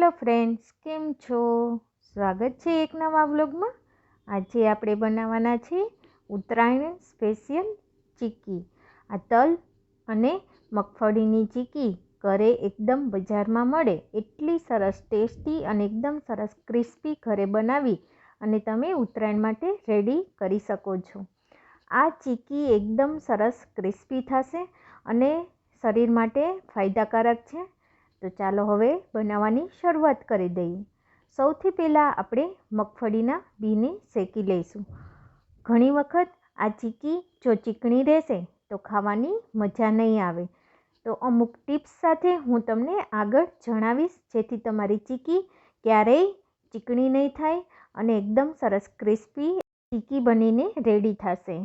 Hello friends, કેમ છો? સ્વાગત છે એક નવા વ્લોગમાં. આજે આપણે બનાવવાના છે ઉત્તરાયણ સ્પેશિયલ ચીકી. આ તલ અને મગફળીની ચીકી ઘરે એકદમ બજારમાં મળે, એટલી સરસ ટેસ્ટી અને એકદમ સરસ ક્રિસ્પી ઘરે બનાવી અને તમે ઉત્તરાયણ માટે રેડી કરી શકો છો. આ ચીકી એકદમ સરસ ક્રિસ્પી થશે અને શરીર માટે ફાયદાકારક છે. તો ચાલો હવે બનાવવાની શરૂઆત કરી દઈએ. સૌથી પહેલાં આપણે મગફળીના બીને શેકી લઈશું. ઘણી વખત આ ચીકી જો ચીકણી રહેશે તો ખાવાની મજા નહીં આવે. તો અમુક ટિપ્સ સાથે હું તમને આગળ જણાવીશ, જેથી તમારી ચીકી ક્યારેય ચીકણી નહીં થાય અને એકદમ સરસ ક્રિસ્પી ચીકી બનીને રેડી થશે.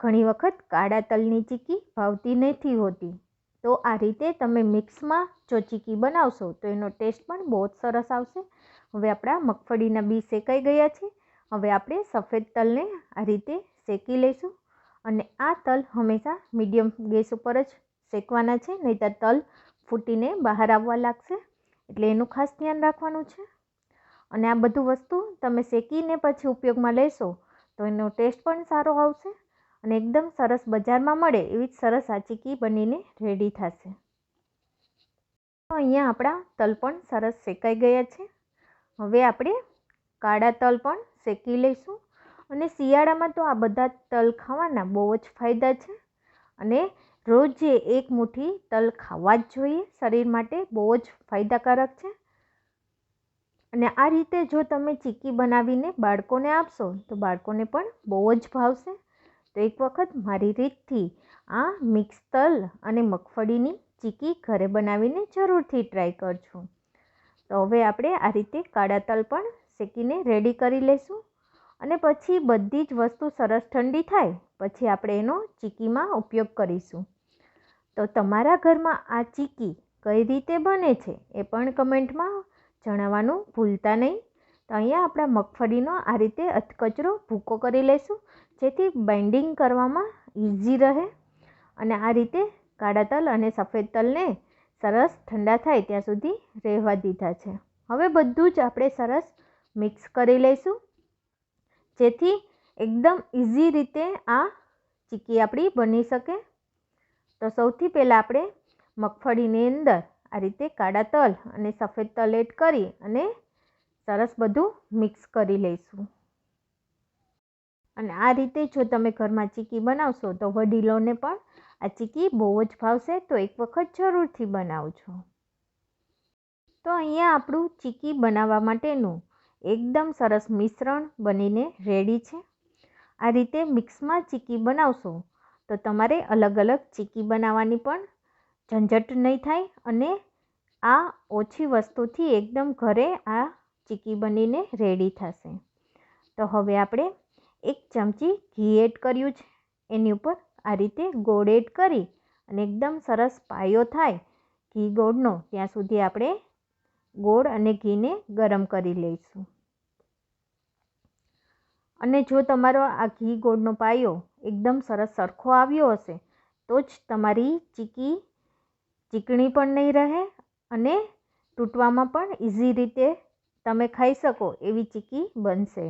ઘણી વખત કાળા તલની ચીકી ભાવતી નથી હોતી. તો આ રીતે તમે મિક્સમાં જો ચીકી બનાવશો તો એનો ટેસ્ટ પણ બહુ જ સરસ આવશે. હવે આપણા મગફળીના બી શેકાઈ ગયા છે. હવે આપણે સફેદ તલને આ રીતે શેકી લઈશું અને આ તલ હંમેશા મીડિયમ ગેસ ઉપર જ શેકવાના છે, નહીંતર તલ ફૂટીને બહાર આવવા લાગશે. એટલે એનું ખાસ ધ્યાન રાખવાનું છે. અને આ બધું વસ્તુ તમે શેકીને પછી ઉપયોગમાં લેશો તો એનો ટેસ્ટ પણ સારો આવશે. અને એકદમ સરસ બજારમાં મળે એવી જ સરસ આ ચીકી બનીને રેડી થશે. તો અહીંયા આપણા તલ પણ સરસ શેકાઈ ગયા છે. હવે આપણે કાળા તલ પણ શેકી લઈશું અને શિયાળામાં તો આ બધા તલ ખાવાના બહુ જ ફાયદા છે. અને રોજે એક મુઠ્ઠી તલ ખાવા જ જોઈએ, શરીર માટે બહુ જ ફાયદાકારક છે. અને આ રીતે જો તમે ચીકી બનાવીને બાળકોને આપશો તો બાળકોને પણ બહુ જ ભાવશે. તો એક વખત મારી રીતથી આ મિક્સ તલ અને મગફળીની ચીકી ઘરે બનાવીને જરૂરથી ટ્રાય કરજો. તો હવે આપણે આ રીતે કાળા તલ પણ શેકીને રેડી કરી લઈશું અને પછી બધી જ વસ્તુ સરસ ઠંડી થાય પછી આપણે એનો ચીકીમાં ઉપયોગ કરીશું. તો તમારા ઘરમાં આ ચીકી કઈ રીતે બને છે એ પણ કમેન્ટમાં જણાવવાનું ભૂલતા નહીં. તો અહીંયા આપણા મગફળીનો આ રીતે અધકચરો ભૂકો કરી લઈશું જેથી બાઇન્ડિંગ કરવામાં ઇઝી રહે અને આ રીતે કાળા તલ અને સફેદ તલને સરસ ઠંડા થાય ત્યાં સુધી રહેવા દીધા છે. હવે બધું જ આપણે સરસ મિક્સ કરી લઈશું. જેથી એકદમ ઇઝી રીતે આ ચીકી આપણી બની શકે. તો સૌથી પહેલાં આપણે મગફળીની અંદર આ રીતે કાળા તલ અને સફેદ તલ એડ કરી અને સરસ બધું મિક્સ કરી લઈશું. અને આ રીતે જો તમે ઘરમાં ચીકી બનાવશો તો વડીલોને પણ આ ચીકી બહુ જ ભાવશે, તો એક વખત જરૂરથી બનાવજો. તો અહીંયા આપણું ચીકી બનાવવા માટેનું એકદમ સરસ મિશ્રણ બનીને રેડી છે. આ રીતે મિક્સમાં ચીકી બનાવશો તો તમારે અલગ અલગ ચીકી બનાવવાની પણ ઝંઝટ નહીં થાય અને આ ઓછી વસ્તુથી એકદમ ઘરે આ ચીકી બનીને રેડી થશે. તો હવે આપણે એક ચમચી ઘી એડ કર્યું છે. એની ઉપર આ રીતે ગોળ એડ કરી અને એકદમ સરસ પાયો થાય ઘી ગોળનો, ત્યાં સુધી આપણે ગોળ અને ઘીને ગરમ કરી લઈશું. અને જો તમારો આ ઘી ગોળનો પાયો એકદમ સરસ સરખો આવ્યો હશે, તો જ તમારી ચીકી ચીકણી પણ નહીં રહે અને તૂટવામાં પણ ઇઝી રીતે તમે ખાઈ શકો એવી ચીકી બનશે.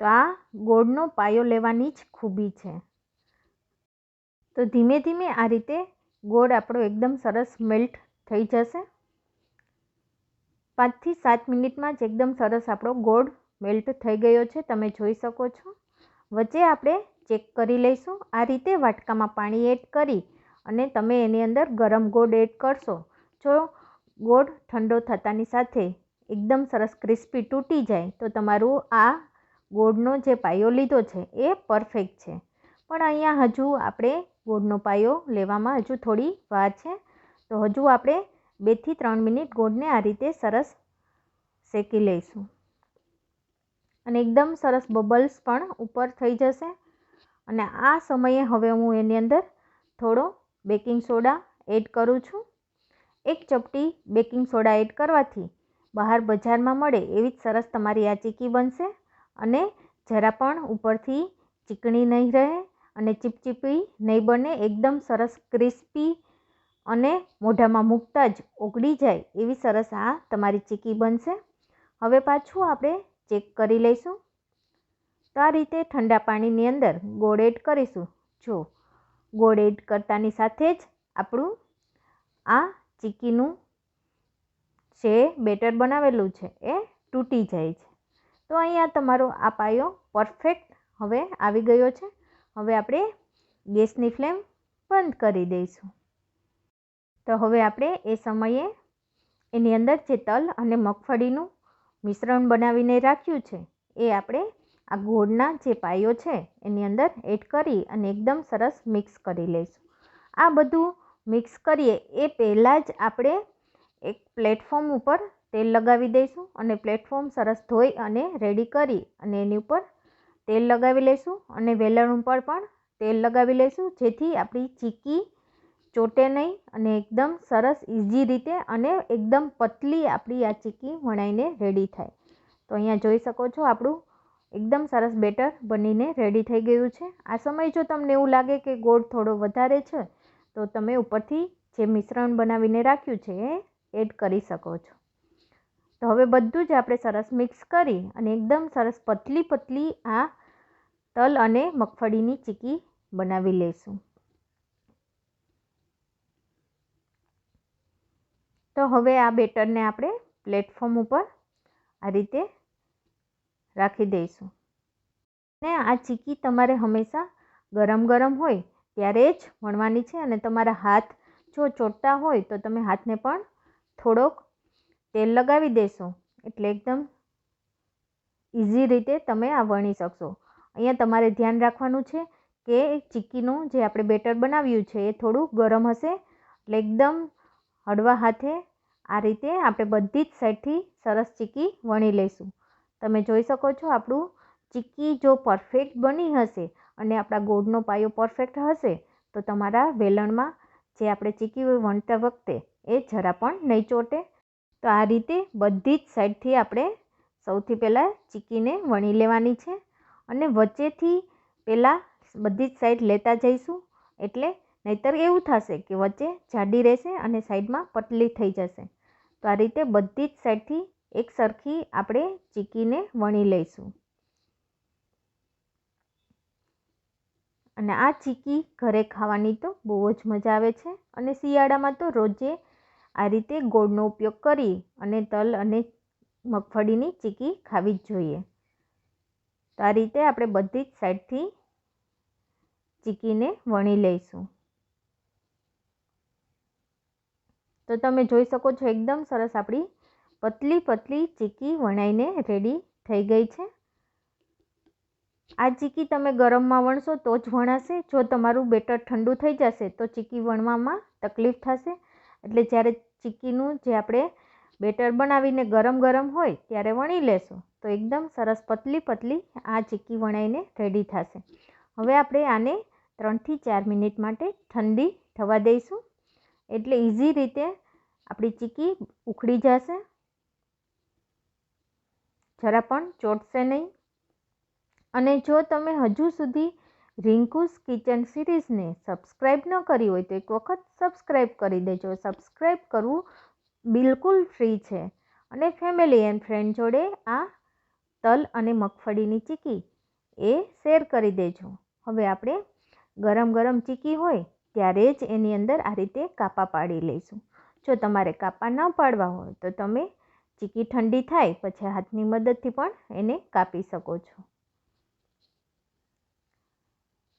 તો આ ગોળનો પાયો લેવાની જ ખૂબી છે. તો ધીમે ધીમે આ રીતે ગોળ આપણો એકદમ સરસ મેલ્ટ થઈ જશે. પાંચથી સાત મિનિટમાં જ એકદમ સરસ આપણો ગોળ મેલ્ટ થઈ ગયો છે, તમે જોઈ શકો છો. વચ્ચે આપણે ચેક કરી લઈશું. આ રીતે વાટકામાં પાણી એડ કરી અને તમે એની અંદર ગરમ ગોળ એડ કરશો. જો ગોળ ઠંડો થતાની સાથે એકદમ સરસ ક્રિસ્પી તૂટી જાય, તો તમારું આ ગોળનો જે પાયો લીધો છે એ પરફેક્ટ છે. પણ અહીંયા હજુ આપણે ગોળનો પાયો લેવામાં હજુ થોડી વાર છે. તો હજુ આપણે બેથી ત્રણ મિનિટ ગોળને આ રીતે સરસ શેકી લઈશું. અને એકદમ સરસ બબલ્સ પણ ઉપર થઈ જશે. અને આ સમયે હવે હું એની અંદર થોડો બેકિંગ સોડા એડ કરું છું. એક ચપટી બેકિંગ સોડા એડ કરવાથી બહાર બજારમાં મળે એવી જ સરસ તમારી આ ચીકી બનશે. અને જરા પણ ઉપરથી ચીકણી નહીં રહે અને ચીપચીપી નહીં બને, એકદમ સરસ ક્રિસ્પી અને મોઢામાં મૂકતા જ ઓગળી જાય એવી સરસ આ તમારી ચીકી બનશે. હવે પાછું આપણે ચેક કરી લઈશું. તો આ રીતે ઠંડા પાણીની અંદર ગોળ એડ કરીશું. જો, ગોળ એડ કરતાની સાથે જ આપણું આ ચીકીનું જે બેટર બનાવેલું છે એ તૂટી જાય છે. તો અહીંયા તમારો આ પાયો પરફેક્ટ હવે આવી ગયો છે. હવે આપણે ગેસની ફ્લેમ બંધ કરી દઈશું. તો હવે આપણે એ સમયે એની અંદર જે તલ અને મગફળીનું મિશ્રણ બનાવીને રાખ્યું છે, એ આપણે આ ગોળના જે પાયો છે, એની અંદર એડ કરી અને એકદમ સરસ મિક્સ કરી લઈશું. આ બધું મિક્સ કરીએ એ પહેલાં જ આપણે એક પ્લેટફોર્મ ઉપર તેલ લગાવી દઈશું અને પ્લેટફોર્મ સરસ ધોઈ અને રેડી કરી અને એની ઉપર તેલ લગાવી લઈશું અને વેલણ ઉપર પણ તેલ લગાવી લઈશું. જેથી આપણી ચીકી ચોટે નહીં અને એકદમ સરસ ઇઝી રીતે અને એકદમ પતલી આપણી આ ચીકી વણાઈને રેડી થાય. તો અહીંયા જોઈ શકો છો આપણું એકદમ સરસ બેટર બનીને રેડી થઈ ગયું છે. આ સમય જો તમને એવું લાગે કે ગોળ થોડો વધારે છે, તો તમે ઉપરથી જે મિશ્રણ બનાવીને રાખ્યું છે, એ એડ કરી શકો છો. તો હવે બધું જ આપણે સરસ મિક્સ કરી અને એકદમ સરસ પતલી પતલી આ તલ અને મગફળીની ચીકી બનાવી લઈશું. તો હવે આ બેટરને આપણે પ્લેટફોર્મ ઉપર આ રીતે રાખી દઈશું. ને આ ચીકી તમારે હંમેશા ગરમ ગરમ હોય ત્યારે જ વણવાની છે અને તમારા હાથ જો ચોટતા હોય તો તમે હાથને પણ થોડોક તેલ લગાવી દેશો. એટલે એકદમ ઇઝી રીતે તમે આ વણી શકશો. અહીંયા તમારે ધ્યાન રાખવાનું છે કે ચીકીનું જે આપણે બેટર બનાવ્યું છે એ થોડું ગરમ હશે. એટલે એકદમ હળવા હાથે આ રીતે આપણે બધી જ સાઈડથી સરસ ચીકી વણી લઈશું. તમે જોઈ શકો છો આપણું ચીકી જો પરફેક્ટ બની હશે અને આપણા ગોળનો પાયો પરફેક્ટ હશે, તો તમારા વેલણમાં જે આપણે ચીકી વણતા વખતે એ જરા પણ નહીં ચોટે. તો આ રીતે બધી જ સાઈડથી આપણે સૌથી પહેલાં ચીકીને વણી લેવાની છે અને વચ્ચેથી પહેલાં બધી જ સાઈડ લેતા જઈશું. એટલે નહીતર એવું થશે કે વચ્ચે જાડી રહેશે અને સાઈડમાં પતલી થઈ જશે. તો આ રીતે બધી જ સાઈડથી એક સરખી આપણે ચીકીને વણી લઈશું. અને આ ચીકી ઘરે ખાવાની તો બહુ જ મજા આવે છે અને શિયાળામાં તો રોજે આ રીતે ગોળનો ઉપયોગ કરી અને તલ અને મગફળીની ચીકી ખાવી જ જોઈએ. તો આ રીતે આપણે બધી જ સાઈડથી ચીકીને વણી લઈશું. તો તમે જોઈ શકો છો એકદમ સરસ આપણી પતલી પતલી ચીકી વણાઈને રેડી થઈ ગઈ છે. આ ચીકી તમે ગરમમાં વણશો તો જ વણાશે. જો તમારું બેટર ઠંડુ થઈ જશે તો ચીકી વણવામાં તકલીફ થશે. એટલે જ્યારે ચીકીનું જે આપણે બેટર બનાવીને ગરમ ગરમ હોય ત્યારે વણી લેશું. તો એકદમ સરસ પતલી પતલી આ ચીકી વણાઈને રેડી થશે. હવે આપણે આને ત્રણથી ચાર મિનિટ માટે ઠંડી થવા દઈશું. એટલે ઇઝી રીતે આપણી ચીકી ઉખડી જશે. જરા પણ ચોટશે નહીં. અને જો તમે હજુ સુધી રિંકુસ કિચન સિરીઝને સબસ્ક્રાઈબ ન કરી હોય તો એક વખત સબસ્ક્રાઈબ કરી દેજો. સબસ્ક્રાઈબ કરવું બિલકુલ ફ્રી છે. અને ફેમિલી એન્ડ ફ્રેન્ડ જોડે આ તલ અને મગફળીની ચીકી એ શેર કરી દેજો. હવે આપણે ગરમ ગરમ ચીકી હોય ત્યારે જ એની અંદર આ રીતે કાપા પાડી લઈશું. જો તમારે કાપા ન પાડવા હોય તો તમે ચીકી ઠંડી થાય પછી હાથની મદદથી પણ એને કાપી શકો છો.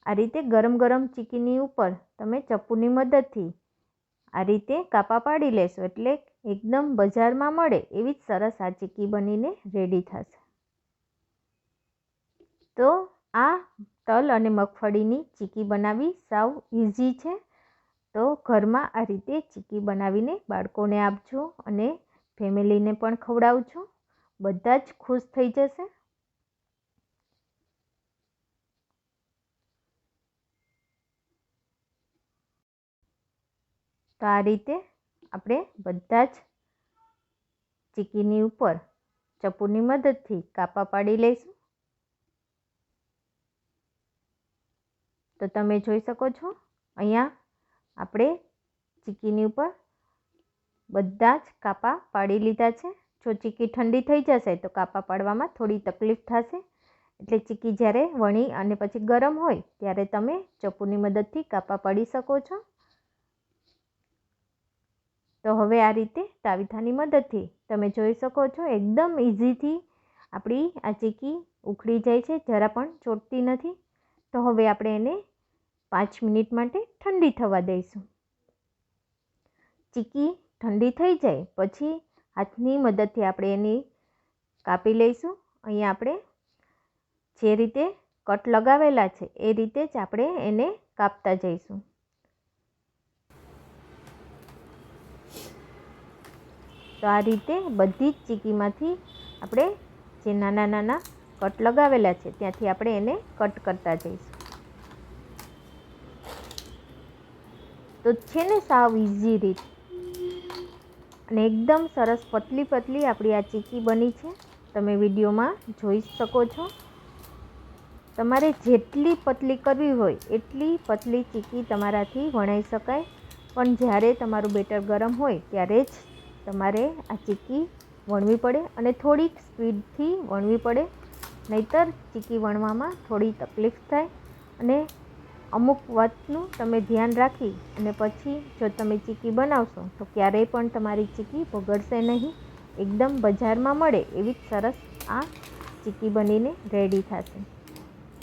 આ રીતે ગરમ ગરમ ચીકીની ઉપર તમે ચપ્પુની મદદથી આ રીતે કાપા પાડી લેશો એટલે એકદમ બજારમાં મળે એવી જ સરસ આ ચીકી બનીને રેડી થશે. તો આ તલ અને મગફળીની ચીકી બનાવવી સાવ ઇઝી છે. તો ઘરમાં આ રીતે ચીકી બનાવીને બાળકોને આપજો અને ફેમિલીને પણ ખવડાવજો. બધા જ ખુશ થઈ જશે. તો આ રીતે આપણે બધા જ ચીકીની ઉપર ચપ્પુની મદદથી કાપા પાડી લઈશું. તો તમે જોઈ શકો છો, અહીંયા આપણે ચીકીની ઉપર બધા જ કાપા પાડી લીધા છે. જો ચીકી ઠંડી થઈ જશે તો કાપા પાડવામાં થોડી તકલીફ થશે. એટલે ચીકી જ્યારે વણી અને પછી ગરમ હોય ત્યારે તમે ચપ્પુની મદદથી કાપા પાડી શકો છો. તો હવે આ રીતે તાવીથાની મદદથી તમે જોઈ શકો છો એકદમ ઇઝીથી આપણી આ ચીકી ઉખડી જાય છે, જરા પણ ચોટતી નથી. તો હવે આપણે એને પાંચ મિનિટ માટે ઠંડી થવા દઈશું. ચીકી ઠંડી થઈ જાય પછી હાથની મદદથી આપણે એની કાપી લઈશું. અહીંયા આપણે જે રીતે કટ લગાવેલા છે એ રીતે જ આપણે એને કાપતા જઈશું. તો આ રીતે બધી જ ચીકીમાંથી આપણે જે નાના નાના કટ લગાવેલા છે, ત્યાંથી આપણે એને કટ કરતા જઈશું. તો છે ને સાવ ઇઝી રીત. અને એકદમ સરસ પતલી પતલી આપણી આ ચીકી બની છે. તમે વિડીયોમાં જોઈ શકો છો. તમારે જેટલી પતલી કરવી હોય, એટલી પતલી ચીકી તમારાથી વણાઈ શકાય. પણ જ્યારે તમારું બેટર ગરમ હોય, ત્યારે જ તમારે આ ચીકી વણવી પડે અને થોડીક સ્પીડથી વણવી પડે. નહીતર ચીકી વણવામાં થોડી તકલીફ થાય અને અમુક વાતનું તમે ધ્યાન રાખી અને પછી જો તમે ચીકી બનાવશો તો ક્યારેય પણ તમારી ચીકી બગડશે નહીં. એકદમ બજારમાં મળે એવી જ સરસ આ ચીકી બનીને રેડી થશે.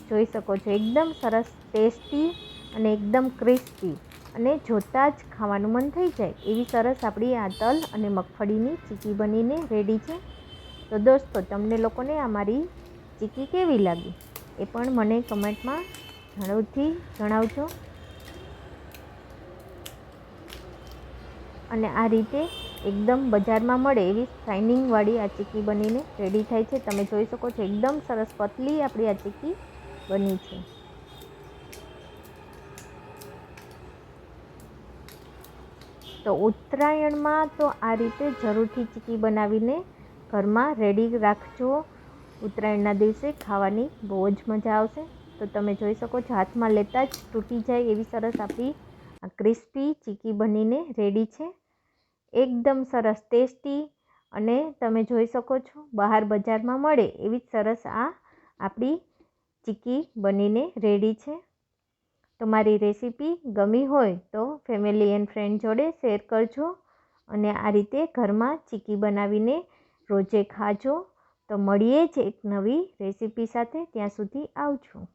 જોઈ શકો છો, એકદમ સરસ ટેસ્ટી અને એકદમ ક્રિસ્પી. અને જોતાં જ ખાવાનું મન થઈ જાય એવી સરસ આપણી આ તલ અને મગફળીની ચીકી બનીને રેડી છે. તો દોસ્તો, તમને લોકોને આ મારી ચીકી કેવી લાગી એ પણ મને કમેન્ટમાં જરૂરથી જણાવજો. અને આ રીતે એકદમ બજારમાં મળે એવી શાઇનિંગવાળી આ ચીકી બનીને રેડી થાય છે. તમે જોઈ શકો છો, એકદમ સરસ પતલી આપણી આ ચીકી બની છે. તો ઉત્તરાયણમાં તો આ રીતે જરૂરથી ચીકી બનાવીને ઘરમાં રેડી રાખજો. ઉત્તરાયણના દિવસે ખાવાની બહુ જ મજા આવશે. તો તમે જોઈ શકો છો, હાથમાં લેતા જ તૂટી જાય એવી સરસ આપણી ક્રિસ્પી ચીકી બનીને રેડી છે. એકદમ સરસ ટેસ્ટી અને તમે જોઈ શકો છો, બહાર બજારમાં મળે એવી જ સરસ આ આપણી ચીકી બનીને રેડી છે. તો મારી રેસીપી ગમી હોય તો ફેમિલી એન્ડ ફ્રેન્ડ જોડે શેર કરજો અને આ રીતે ઘરમાં ચીકી બનાવીને રોજે ખાજો. તો મળીએ જ એક નવી રેસીપી સાથે. ત્યાં સુધી આવજો.